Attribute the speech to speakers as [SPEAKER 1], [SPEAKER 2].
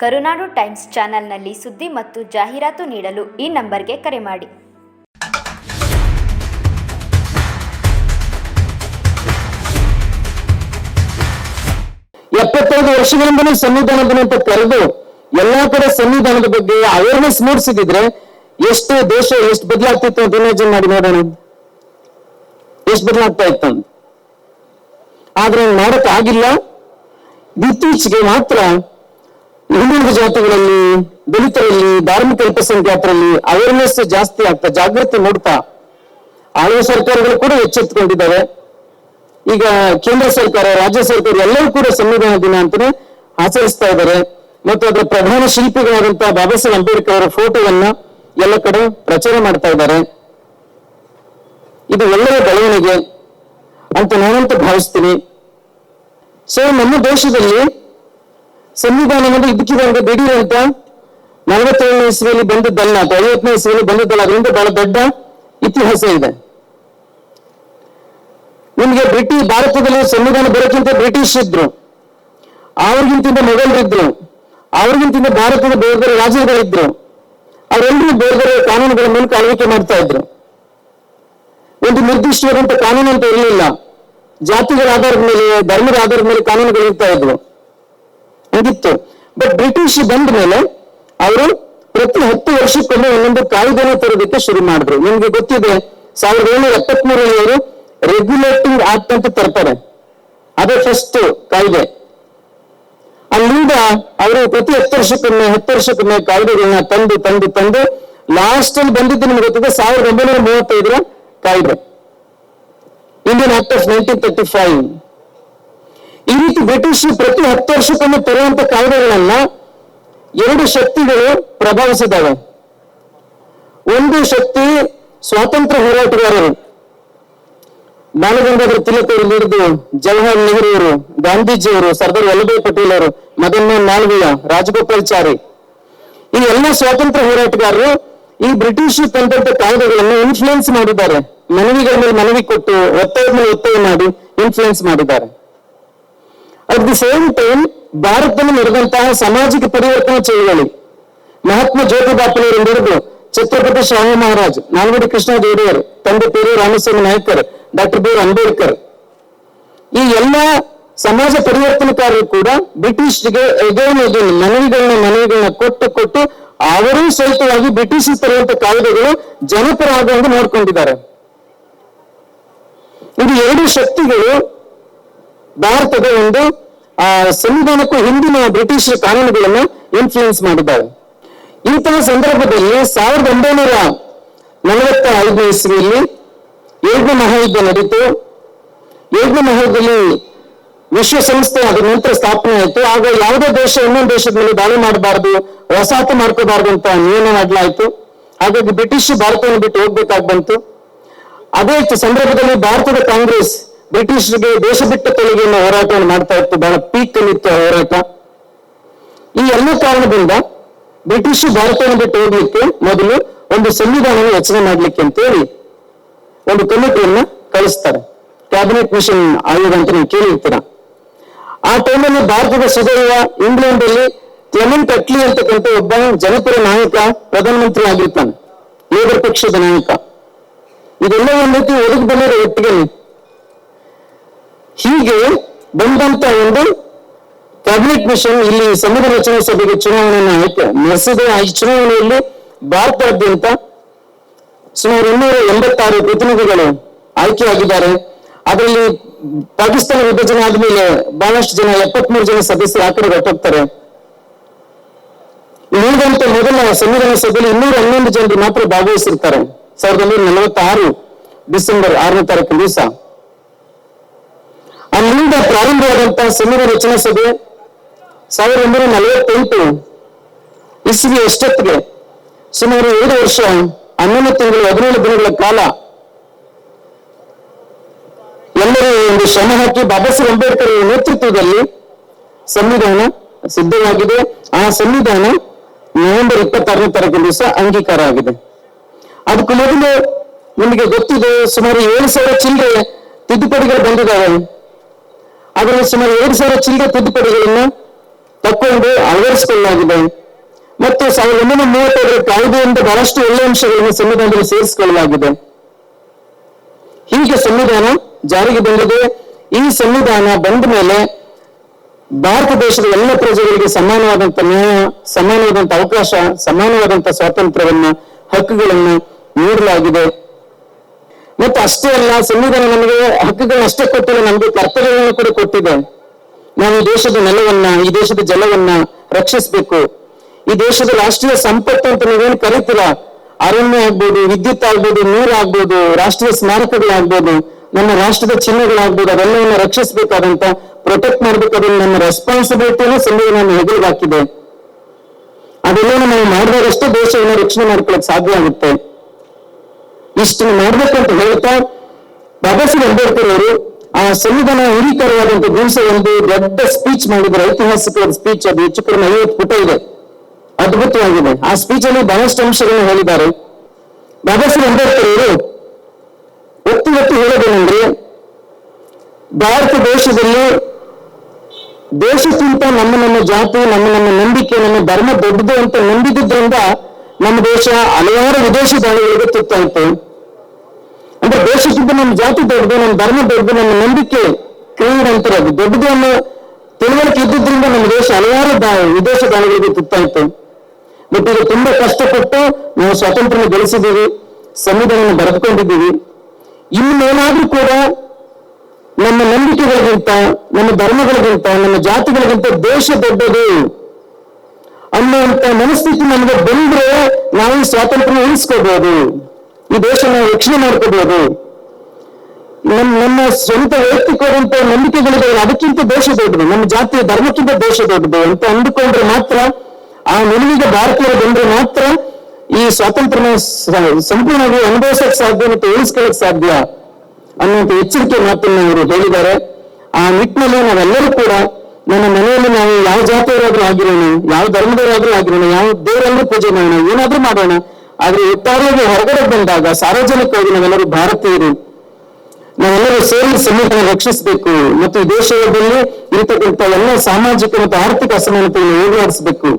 [SPEAKER 1] ಕರುನಾಡು times ಚಾನೆಲ್ನಲ್ಲಿ ಸುದ್ದಿ ಮತ್ತು ಜಾಹೀರಾತು ನೀಡಲು ಈ ನಂಬರ್ಗೆ ಕರೆ ಮಾಡಿ.
[SPEAKER 2] ಎಪ್ಪತ್ತೈದು ವರ್ಷಗಳಿಂದಲೂ ಸಂವಿಧಾನ ದಿನ ಅಂತ ಕರೆದು ಎಲ್ಲಾ ಕಡೆ ಸಂವಿಧಾನದ ಬಗ್ಗೆ ಅವೇರ್ನೆಸ್ ಮೂಡಿಸಿದ್ರೆ ಎಷ್ಟು ದೇಶ ಎಷ್ಟು ಬದಲಾಗ್ತಿತ್ತು ಅಂತ ಮಾಡಿ ನೋಡೋಣ. ಎಷ್ಟು ಬದಲಾಗ್ತಾ ಇತ್ತು ಆದ್ರೆ ಮಾಡಕ್ ಆಗಿಲ್ಲ ಇತ್ತೀಚೆಗೆ ಮಾತ್ರ ಹಿಂದುಳಿದ ಜಾತಿಗಳಲ್ಲಿ ದಲಿತರಲ್ಲಿ, ಧಾರ್ಮಿಕ ಅಲ್ಪಸಂಖ್ಯಾತರಲ್ಲಿ ಅವೇರ್ನೆಸ್ ಜಾಸ್ತಿ ಆಗ್ತಾ, ಜಾಗೃತಿ ನೋಡ್ತಾ ಆಳುವ ಸರ್ಕಾರಗಳು ಕೂಡ ಎಚ್ಚೆತ್ತುಕೊಂಡಿದ್ದಾವೆ. ಈಗ ಕೇಂದ್ರ ಸರ್ಕಾರ, ರಾಜ್ಯ ಸರ್ಕಾರ ಎಲ್ಲರೂ ಕೂಡ ಸಂವಿಧಾನ ದಿನ ಅಂತಾನೆ ಆಚರಿಸ್ತಾ ಇದ್ದಾರೆ. ಮತ್ತು ಅದರ ಪ್ರಧಾನ ಶಿಲ್ಪಿಗಳಾದಂತಹ ಬಾಬಾ ಸಾಹೇಬ್ ಅಂಬೇಡ್ಕರ್ ಅವರ ಫೋಟೋವನ್ನ ಎಲ್ಲ ಕಡೆ ಪ್ರಚಾರ ಮಾಡ್ತಾ ಇದ್ದಾರೆ. ಇದು ಒಳ್ಳೆಯ ಬೆಳವಣಿಗೆ ಅಂತ ನಾನಂತೂ ಭಾವಿಸ್ತೀನಿ. ಸೊ ನಮ್ಮ ದೇಶದಲ್ಲಿ ಸಂವಿಧಾನ ಅನ್ನೋದು ಇದಕ್ಕಿದಂಗೆ ಬಿಡಿ ಅಂತ ನಲವತ್ತೇಳನೇ ಇಸ್ವಿಯಲ್ಲಿ ಬಂದದ್ದಲ್ಲ ಅಥವಾ ಐವತ್ತನೇ ಇಸ್ವಿಯಲ್ಲಿ ಬಂದದ್ದಲ್ಲ, ಅದರಿಂದ ಬಹಳ ದೊಡ್ಡ ಇತಿಹಾಸ ಇದೆ. ನಿಮ್ಗೆ ಬ್ರಿಟಿಷ್ ಭಾರತದಲ್ಲಿ ಸಂವಿಧಾನ ಬರೋಕ್ಕಿಂತ ಬ್ರಿಟಿಷ್ ಇದ್ರು. ಅವ್ರಿಗಿಂತ ಮೊಘಲರಿದ್ರು ಅವ್ರಿಗಿಂತ ಭಾರತದ ಬೇರೆ ಬೇರೆ ರಾಜ್ಯಗಳಿದ್ರು ಅವರೆಲ್ಲರೂ ಬೇರೆ ಬೇರೆ ಕಾನೂನುಗಳ ಮೂಲಕ ಆಳ್ವಿಕೆ ಮಾಡ್ತಾ ಇದ್ರು. ಒಂದು ನಿರ್ದಿಷ್ಟವಾದಂತ ಕಾನೂನು ಅಂತ ಇರಲಿಲ್ಲ. ಜಾತಿಗಳ ಆಧಾರದ ಮೇಲೆ, ಧರ್ಮದ ಆಧಾರದ ಮೇಲೆ ಕಾನೂನುಗಳು ಇರ್ತಾ ಇದ್ವು. ಹಂಗಿತ್ತು. ಬಟ್ ಬ್ರಿಟಿಷ್ ಬಂದ ಮೇಲೆ ಅವರು ಪ್ರತಿ ಹತ್ತು ವರ್ಷಕ್ಕೊಮ್ಮೆ ಒಂದೊಂದು ಕಾಯ್ದೆನ ತರೋದಕ್ಕೆ ಶುರು ಮಾಡಿದ್ರು. ನಿಮ್ಗೆ ಗೊತ್ತಿದೆ, ಸಾವಿರದ ಏಳ್ನೂರ ಎಪ್ಪತ್ಮೂರರಲ್ಲಿ ಅವರು ರೆಗ್ಯುಲೇಟಿಂಗ್ ಆಕ್ಟ್ ಅಂತ ತರ್ತಾರೆ. ಅದೇ ಫಸ್ಟ್ ಕಾಯ್ದೆ. ಅಲ್ಲಿಂದ ಅವರು ಪ್ರತಿ ಹತ್ತು ವರ್ಷಕ್ಕೊಮ್ಮೆ ಹತ್ತು ವರ್ಷಕ್ಕೊಮ್ಮೆ ಕಾಯ್ದೆಗಳನ್ನ ತಂದು ತಂದು ತಂದು ಲಾಸ್ಟ್ ಅಲ್ಲಿ ಬಂದಿದ್ದು ನಿಮ್ಗೆ ಗೊತ್ತಿದೆ, ಸಾವಿರದ ಒಂಬೈನೂರ ಮೂವತ್ತೈದರ ಕಾಯ್ದೆ. Indian act of nineteen thirty five ಈ ರೀತಿ ಬ್ರಿಟಿಷ್ ಪ್ರತಿ ಹತ್ತು ವರ್ಷಕ್ಕೊಮ್ಮೆ ತರುವಂತ ಕಾಯ್ದೆಗಳನ್ನ ಎರಡು ಶಕ್ತಿಗಳು ಪ್ರಭಾವಿಸಿದವೆ. ಒಂದು ಶಕ್ತಿ ಸ್ವಾತಂತ್ರ್ಯ ಹೋರಾಟಗಾರರು. ಬಾಲಗಂಗಾಧರ ತಿಲಕ್ ಅವರು ಹಿಡಿದು ಜವಾಹರ್ ನೆಹರು ಅವರು ಗಾಂಧೀಜಿಯವರು ಸರ್ದಾರ್ ವಲ್ಲಭಾಯ್ ಪಟೇಲ್ ಅವರು ಮದನ್ ಮೋಹನ್ ಮಾಳವೀಯ ರಾಜಗೋಪಾಲ್ಚಾರಿ ಈ ಎಲ್ಲ ಸ್ವಾತಂತ್ರ್ಯ ಹೋರಾಟಗಾರರು ಈ ಬ್ರಿಟಿಷ್ ತಂದಂತ ಕಾಯ್ದೆಗಳನ್ನು ಇನ್ಫ್ಲೂಯೆನ್ಸ್ ಮಾಡಿದ್ದಾರೆ. ಮನವಿಗಳ ಮೇಲೆ ಮನವಿ ಕೊಟ್ಟು ಒತ್ತಾಯದ ಮೇಲೆ ಒತ್ತಾಯ ಮಾಡಿ ಇನ್ಫ್ಲೂಯೆನ್ಸ್ ಮಾಡಿದ್ದಾರೆ. ಅಟ್ ದಿ ಸೇಮ್ ಟೈಮ್ ಭಾರತದಲ್ಲಿ ನಡೆದಂತಹ ಸಾಮಾಜಿಕ ಪರಿವರ್ತನೆ ಚಳವಳಿ, ಮಹಾತ್ಮ ಜ್ಯೋತಿಬಾ ಫುಲೆಯವರಿಂದ ಹಿಡಿದು ಛತ್ರಪತಿ ಶಾಹು ಮಹಾರಾಜ್, ನಾಲ್ವಡಿ ಕೃಷ್ಣ ದೇವಡೆಯರ್ ತಂದೆ ಪೇರು ರಾಮಸ್ವಾಮಿ ನಾಯ್ಕರ್, ಡಾಕ್ಟರ್ ಬಿ ಅಂಬೇಡ್ಕರ್. ಈ ಎಲ್ಲ ಸಮಾಜ ಪರಿವರ್ತನಕಾರರು ಕೂಡ ಬ್ರಿಟಿಷ್ಗೆ ಮನವಿಗಳನ್ನ ಮನವಿಗಳನ್ನ ಕೊಟ್ಟು ಕೊಟ್ಟು ಅವರೂ ಸಹಿತವಾಗಿ ಬ್ರಿಟಿಷ್ ತರುವಂತ ಕಾಯ್ದೆಗಳು ಜನಪರ ಆಗುವಂತೆ ನೋಡ್ಕೊಂಡಿದ್ದಾರೆ. ಇದು ಎರಡು ಶಕ್ತಿಗಳು ಭಾರತದ ಒಂದು, ಆ, ಸಂವಿಧಾನಕ್ಕೂ ಹಿಂದಿನ ಬ್ರಿಟಿಷ್ ಕಾನೂನುಗಳನ್ನು ಇನ್ಫ್ಲೂಯೆನ್ಸ್ ಮಾಡಿದ್ದಾವೆ. ಇಂತಹ ಸಂದರ್ಭದಲ್ಲಿ ಸಾವಿರದ ಒಂಬೈನೂರ ನಲವತ್ತ ಐದು ಇಸ್ವಿಯಲ್ಲಿ ಎರಡನೇ ಮಹಾಯುದ್ಧ ನಡೀತು. ಎರಡನೇ ಮಹಾಯುದ್ಧದಲ್ಲಿ ವಿಶ್ವಸಂಸ್ಥೆ ಅದ ನಂತರ ಸ್ಥಾಪನೆ ಆಯಿತು. ಆಗ ಯಾವುದೇ ದೇಶ ಇನ್ನೊಂದು ದೇಶದ ಮೇಲೆ ದಾಳಿ ಮಾಡಬಾರದು, ವಸಾಹತು ಮಾಡ್ಕೋಬಾರ್ದು ಅಂತ ನಿಯಮ ಮಾಡಲಾಯಿತು. ಹಾಗಾಗಿ ಬ್ರಿಟಿಷ್ ಭಾರತವನ್ನು ಬಿಟ್ಟು ಹೋಗ್ಬೇಕಾಗಿ ಬಂತು. ಅದೇ ಸಂದರ್ಭದಲ್ಲಿ ಭಾರತದ ಕಾಂಗ್ರೆಸ್ ಬ್ರಿಟಿಷರಿಗೆ ದೇಶ ಬಿಟ್ಟ ತೆರಿಗೆಯನ್ನು ಹೋರಾಟವನ್ನು ಮಾಡ್ತಾ ಇತ್ತು ಬಹಳ ಪೀಕ್ ಅಲ್ಲಿತ್ತು ಹೋರಾಟ. ಈ ಎಲ್ಲ ಕಾರಣದಿಂದ ಬ್ರಿಟಿಷ್ ಭಾರತವನ್ನು ಬಿಟ್ಟು ಹೋಗ್ಲಿಕ್ಕೆ ಮೊದಲು ಒಂದು ಸಂವಿಧಾನವನ್ನು ರಚನೆ ಮಾಡ್ಲಿಕ್ಕೆ ಅಂತ ಹೇಳಿ ಒಂದು ಕಮಿಟಿಯನ್ನ ಕಳಿಸ್ತಾರೆ. ಕ್ಯಾಬಿನೆಟ್ ಮಿಷನ್ ಆಯೋಗ ಅಂತ ನೀವು ಕೇಳಿರ್ತೀರ. ಆ ಟೈಮಲ್ಲಿ ಭಾರತದ ಸುದೈವ ಇಂಗ್ಲೆಂಡ್ ಅಲ್ಲಿ ಕ್ಲೆಮೆಂಟ್ ಅಟ್ಲಿ ಅಂತಕ್ಕಂಥ ಒಬ್ಬ ಜನಪರ ನಾಯಕ, ಪ್ರಧಾನಮಂತ್ರಿ ಆಗಿರ್ತಾನೆ. ಲೇಬರ್ ಪಕ್ಷದ ನಾಯಕ. ಇದೆಲ್ಲ ಒಂದು ರೀತಿ ಒದಗಿ ಬಂದಿರೋ ಒಟ್ಟಿಗೆ ಹೀಗೆ ಬಂದಂತ ಒಂದು ಕ್ಯಾಬಿನೆಟ್ ಮಿಷನ್ ಇಲ್ಲಿ ಸಂವಿಧಾನ ರಚನಾ ಸಭೆಗೆ ಚುನಾವಣೆಯನ್ನು ಆಯ್ಕೆ ನಡೆಸಿದೆ ಈ ಚುನಾವಣೆಯಲ್ಲಿ ಭಾರತಾದ್ಯಂತ ಸುಮಾರು ಇನ್ನೂರ ಎಂಬತ್ತಾರು ಪ್ರತಿನಿಧಿಗಳು ಆಯ್ಕೆಯಾಗಿದ್ದಾರೆ. ಅದರಲ್ಲಿ ಪಾಕಿಸ್ತಾನ ವಿಭಜನೆ ಆದ್ಮೇಲೆ ಬಹಳಷ್ಟು ಜನ, ಎಪ್ಪತ್ಮೂರು ಜನ ಸದಸ್ಯರು ಆ ಕಡೆ ಹೊರಟೋಗ್ತಾರೆ. ಉಳಿದಂತ ಮೊದಲ ಸಂವಿಧಾನ ಸಭೆಯಲ್ಲಿ ಇನ್ನೂರ ಹನ್ನೊಂದು ಜನರು ಮಾತ್ರ ಭಾಗವಹಿಸಿರ್ತಾರೆ. ಸಾವಿರದ ಒಂಬೈನೂರ ನಲವತ್ತಾರು ಡಿಸೆಂಬರ್ ಆರನೇ ತಾರೀಕು ದಿವಸ. ಅಲ್ಲಿಂದ ಪ್ರಾರಂಭವಾದಂತಹ ಸಂವಿಧಾನ ರಚನಾ ಸಭೆ ಸಾವಿರದ ಒಂಬೈನೂರ ನಲವತ್ತೆಂಟು ಇಸ್ವಿ ಎಷ್ಟೊತ್ತಿಗೆ ಸುಮಾರು ಎರಡು ವರ್ಷ, ಹನ್ನೊಂದು ತಿಂಗಳು, ಹದಿನೇಳು ದಿನಗಳ ಕಾಲ ಎಲ್ಲರೂ ಒಂದು ಶ್ರಮ ಹಾಕಿ ಬಾಬಾ ಸಾಹೇಬ್ ಅಂಬೇಡ್ಕರ್ ನೇತೃತ್ವದಲ್ಲಿ ಸಂವಿಧಾನ ಸಿದ್ಧವಾಗಿದೆ. ಆ ಸಂವಿಧಾನ ನವೆಂಬರ್ ಇಪ್ಪತ್ತಾರನೇ ತಾರೀಕು ದಿವಸ ಅಂಗೀಕಾರ ಆಗಿದೆ. ಅದಕ್ಕೂ ಮೊದಲು ನಿಮಗೆ ಗೊತ್ತಿದೆ, ಸುಮಾರು ಏಳು ಸಾವಿರ ಚಿಲ್ಲರೆ ತಿದ್ದುಪಡಿಗಳು ಬಂದಿದ್ದಾವೆ. ಅದರಲ್ಲಿ ಸುಮಾರು ಎರಡು ಸಾವಿರ ಚಿಲ್ಲರೆ ತಿದ್ದುಪಡಿಗಳನ್ನು ತಕ್ಕೊಂಡು ಅಳವಡಿಸಿಕೊಳ್ಳಲಾಗಿದೆ. ಮತ್ತು ಸಾವಿರದ ಒಂಬೈನೂರ ಮೂವತ್ತೈದರ ಕಾಯ್ದೆಯಿಂದ ಬಹಳಷ್ಟು ಒಳ್ಳೆ ಅಂಶಗಳನ್ನು ಸಂವಿಧಾನದಲ್ಲಿ ಸೇರಿಸಿಕೊಳ್ಳಲಾಗಿದೆ. ಹೀಗೆ ಸಂವಿಧಾನ ಜಾರಿಗೆ ಬಂದಿದೆ. ಈ ಸಂವಿಧಾನ ಬಂದ ಮೇಲೆ ಭಾರತ ದೇಶದ ಎಲ್ಲ ಪ್ರಜೆಗಳಿಗೆ ಸಮಾನವಾದಂತ ನ್ಯಾಯ ಸಮಾನವಾದಂತ ಅವಕಾಶ ಸಮಾನವಾದಂತ ಸ್ವಾತಂತ್ರ್ಯವನ್ನು, ಹಕ್ಕುಗಳನ್ನು ನೀಡಲಾಗಿದೆ. ಮತ್ತು ಅಷ್ಟೇ ಅಲ್ಲ ಸಂವಿಧಾನ ನಮಗೆ ಹಕ್ಕುಗಳನ್ನ ಅಷ್ಟೇ ಕೊಟ್ಟಿಲ್ಲ, ನಮಗೆ ಕರ್ತವ್ಯಗಳನ್ನು ಕೂಡ ಕೊಟ್ಟಿದೆ. ನಾವು ಈ ದೇಶದ ನೆಲವನ್ನ, ಈ ದೇಶದ ಜಲವನ್ನ ರಕ್ಷಿಸಬೇಕು. ಈ ದೇಶದ ರಾಷ್ಟ್ರೀಯ ಸಂಪತ್ತು ಅಂತ ನೀವೇನು ಕರೀತೀರ? ಅರಣ್ಯ ಆಗ್ಬೋದು, ವಿದ್ಯುತ್ ಆಗ್ಬೋದು, ನೀರು ಆಗ್ಬೋದು, ರಾಷ್ಟ್ರೀಯ ಸ್ಮಾರಕಗಳಾಗ್ಬೋದು ನಮ್ಮ ರಾಷ್ಟ್ರದ ಚಿಹ್ನೆಗಳಾಗ್ಬೋದು, ಅದೆಲ್ಲವನ್ನ ರಕ್ಷಿಸಬೇಕಾದಂತ ಪ್ರೊಟೆಕ್ಟ್ ಮಾಡ್ಬೇಕಾದ್ರೆ ನಮ್ಮ ರೆಸ್ಪಾನ್ಸಿಬಿಲಿಟಿಯನ್ನು ಸಂವಿಧಾನ ಹೆಗಲಿಗೆ ಹಾಕಿದೆ. ಅದೆಲ್ಲವನ್ನು ನಾವು ಮಾಡಿದಾಗಷ್ಟೇ ದೇಶವನ್ನು ರಕ್ಷಣೆ ಮಾಡ್ಕೊಳಕ್ ಸಾಧ್ಯ ಆಗುತ್ತೆ. ಇಷ್ಟನ್ನು ಮಾಡಬೇಕು ಅಂತ ಹೇಳ್ತಾ ಬಾಬಾ ಸಾಹೇಬ್ ಅಂಬೇಡ್ಕರ್ ಅವರು ಆ ಸಂವಿಧಾನ ಹಿರೀಕರವಾದಂತ ದಿವಸ ಒಂದು ದೊಡ್ಡ ಸ್ಪೀಚ್ ಮಾಡಿದ್ರು. ಐತಿಹಾಸಿಕ ಸ್ಪೀಚ್ ಅದು. ಹೆಚ್ಚು ಕಡಿಮೆ ಐವತ್ತು ಪುಟ ಇದೆ. ಅದ್ಭುತವಾಗಿದೆ. ಆ ಸ್ಪೀಚ್ ಅಲ್ಲಿ ಬಹಳಷ್ಟು ಅಂಶಗಳನ್ನು ಹೇಳಿದ್ದಾರೆ. ಬಾಬಾ ಸಾಹೇಬ್ ಅಂಬೇಡ್ಕರ್ ಅವರು ಒತ್ತಿ ಒತ್ತಿ ಹೇಳೋದೇನೆಂದ್ರೆ, ಭಾರತ ದೇಶದಲ್ಲಿ ದೇಶಕ್ಕಿಂತ ನಮ್ಮ ನಮ್ಮ ಜಾತಿ, ನಮ್ಮ ನಮ್ಮ ನಂಬಿಕೆ, ನಮ್ಮ ಧರ್ಮ ದೊಡ್ಡದು ಅಂತ ನಂಬಿದ್ರಿಂದ ನಮ್ಮ ದೇಶ ಹಲವಾರು ವಿದೇಶಿ ದಾಳಿಗಳಿಗೆ ತುತ್ತಾಯಿತು. ಅಂದ್ರೆ ದೇಶಕ್ಕಿಂತ ನಮ್ಮ ಜಾತಿ ದೊಡ್ಡದು, ನಮ್ಮ ಧರ್ಮ ದೊಡ್ಡದು, ನಮ್ಮ ನಂಬಿಕೆ ಕ್ರಿಯೆ ಅಂತಾರೆ ಅದು ದೊಡ್ಡದು ಅನ್ನೋ ತಿಳುವಳಿಕೆ ಇದ್ದಿದ್ರಿಂದ ನಮ್ಮ ದೇಶ ಹಲವಾರು ವಿದೇಶ ದಾಳಿಗಳಿಗೆ ತುತ್ತಾಯಿತು. ಬಟ್ ಈಗ ತುಂಬಾ ಕಷ್ಟಪಟ್ಟು ನಾವು ಸ್ವಾತಂತ್ರ್ಯ ಗಳಿಸಿದ್ದೀವಿ ಸಂವಿಧಾನ ಬರೆದುಕೊಂಡಿದ್ದೀವಿ. ಇನ್ನೇನಾದ್ರೂ ಕೂಡ ನಮ್ಮ ನಂಬಿಕೆಗಳಿಗಿಂತ, ನಮ್ಮ ಧರ್ಮಗಳಿಗಿಂತ, ನಮ್ಮ ಜಾತಿಗಳಿಗಿಂತ ದೇಶ ದೊಡ್ಡದು ಅನ್ನುವಂತ ಮನಸ್ಥಿತಿ ನಮಗೆ ಬಂದ್ರೆ ನಾವು ಸ್ವಾತಂತ್ರ್ಯ ಉಳಿಸ್ಕೋಬಹುದು ಈ ದೇಶ ನಾವು ರಕ್ಷಣೆ ಮಾಡ್ಕೋಬಹುದು ನಮ್ಮ ನಮ್ಮ ಸ್ವಂತ ವೈಯಕ್ತಿಕವಾದಂತ ನಂಬಿಕೆಗಳಿದೆ. ಅದಕ್ಕಿಂತ ದೇಶ ದೊಡ್ಡದು. ನಮ್ಮ ಜಾತಿಯ ಧರ್ಮಕ್ಕಿಂತ ದೇಶ ದೊಡ್ಡದು ಅಂತ ಅಂದುಕೊಂಡ್ರೆ ಮಾತ್ರ, ಆ ನಿಲುವಿಗೆ ಭಾರತೀಯರು ಬಂದ್ರೆ ಮಾತ್ರ ಈ ಸ್ವಾತಂತ್ರ್ಯ ಸಂಪೂರ್ಣವಾಗಿ ಅನುಭವಿಸಕ್ ಸಾಧ್ಯ ಮತ್ತು ಉಳಿಸ್ಕೊಳ್ಳಕ್ ಸಾಧ್ಯ ಅನ್ನುವಂಥ ಎಚ್ಚರಿಕೆ ಮಾತನ್ನು ಅವರು ಹೇಳಿದ್ದಾರೆ. ಆ ನಿಟ್ಟಿನಲ್ಲಿ ನಾವೆಲ್ಲರೂ ಕೂಡ ನನ್ನ ಮನೆಯಲ್ಲಿ ನಾವು ಯಾವ ಜಾತಿಯವರಾದ್ರೂ ಆಗಿರೋಣ, ಯಾವ ಧರ್ಮದವರಾದ್ರೂ ಆಗಿರೋಣ, ಯಾವ ದೇವರಲ್ಲೂ ಪೂಜೆ ಮಾಡೋಣ, ಏನಾದ್ರೂ ಮಾಡೋಣ. ಆದ್ರೆ ಒಟ್ಟಾರೆಯಾಗಿ ಹೊರಗಡೆ ಬಂದಾಗ ಸಾರ್ವಜನಿಕವಾಗಿ ನಾವೆಲ್ಲರೂ ಭಾರತೀಯರು. ನಾವೆಲ್ಲರೂ ಸೇರಿ ಸಂವಿಧಾನ ರಕ್ಷಿಸಬೇಕು ಮತ್ತು ದೇಶದಲ್ಲಿ ಇರತಕ್ಕಂಥ ಎಲ್ಲ ಸಾಮಾಜಿಕ ಮತ್ತು ಆರ್ಥಿಕ ಅಸಮಾನತೆಯನ್ನು ಹೋಗಲಾಡಿಸಬೇಕು.